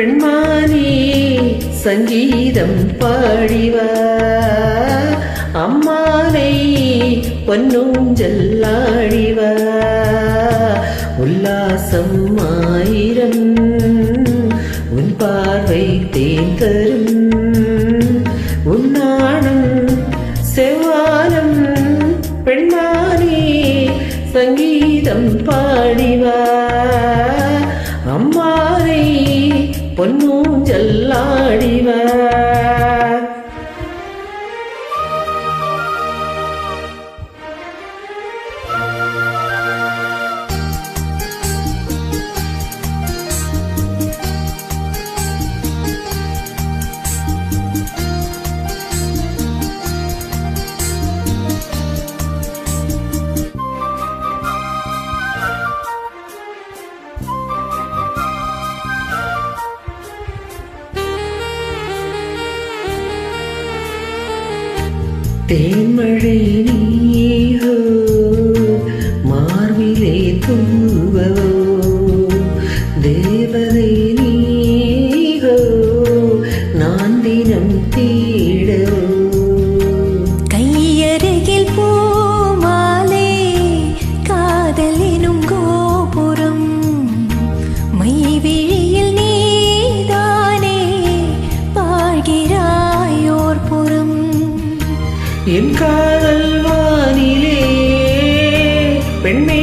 பெண்மானே சங்கீதம் பாடிவா. அம்மானை பொன்னூஞ்சல் ஆழிவா உல்லாசம் தேன்மழை நீயோ மார்பிலே தூவோ காதல் வானிலே பெண்ணே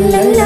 la la la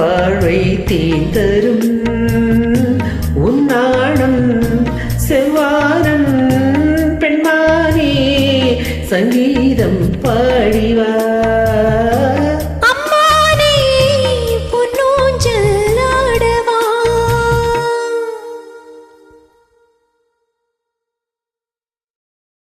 பார்வை தீந்தரும். உன்னாடம் செவ்வானம் பெண்மானே சங்கீதம் பாடிவார்